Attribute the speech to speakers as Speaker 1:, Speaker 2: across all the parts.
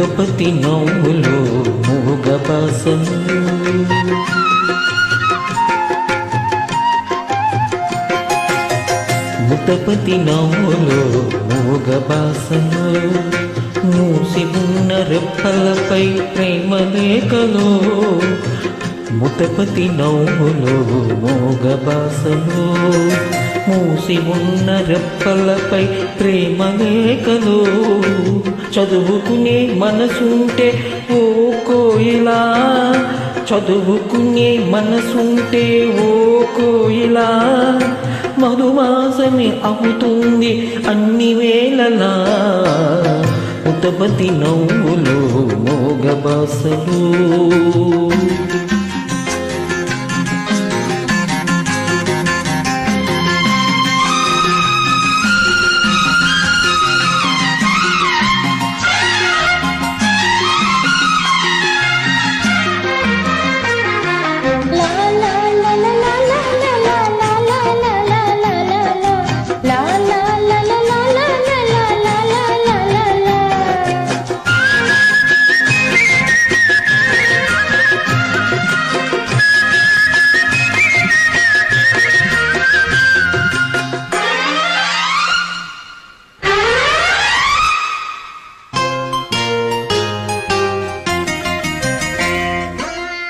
Speaker 1: ముతపతి నవ్వులో మూగబాసను ముతపతి నవ్వులో మూగబాసను మూసి ఉన్న రెప్పలపై ప్రేమ లేఖలో ముతపతి నవ్వులో మోగబాసను మూసి ఉన్న రెప్పలపై ప్రేమ లేఖలో చదువుకునే మనసుంటే ఓ కోయిలా. చదువుకునే మనసుంటే ఓ కోయిలా. మధుమాసమే అవుతుంది అన్ని వేళలా. ఉతపతి నవ్వులు మోగబాసలు.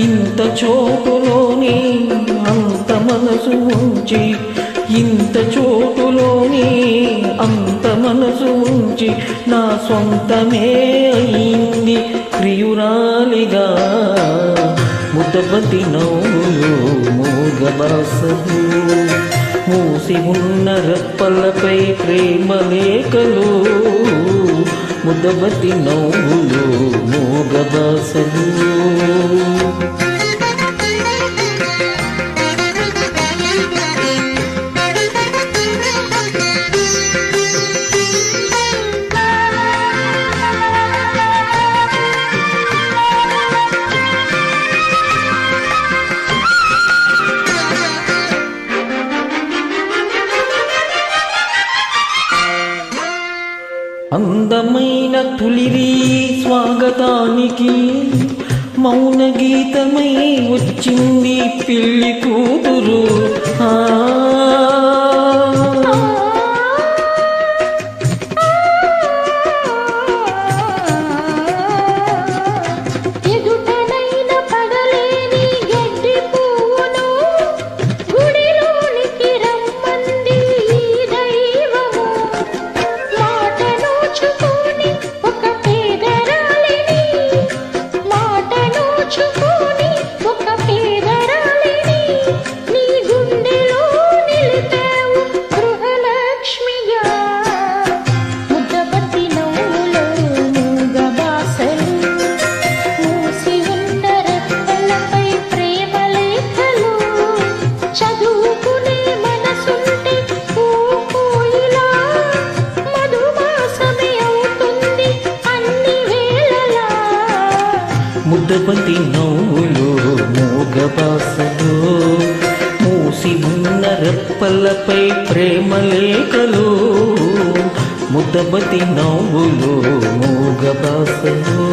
Speaker 1: ఇంత చోటులోని అంత మనసు ఉంచి ఇంత చోటులోని అంత మనసు ఉంచి నా సొంతమే అయింది ప్రియురాలిగా ముద్దపతి నవ్వులు మూగబాసలు మూసి ఉన్న రప్పలపై ప్రేమ లేఖలు ముదబతి నవ్వులు మూగబాసలు అందమైన తులిరి స్వాగతానికి మౌన గీతమై వచ్చింది పిల్లి కూతురు. ఆ ముద్దపతి నవ్వులు మూగబాసలు మూసి ఉన్న రెప్పలపై ప్రేమ లేఖలు ముద్దపతి నవ్వులు మూగబాసలు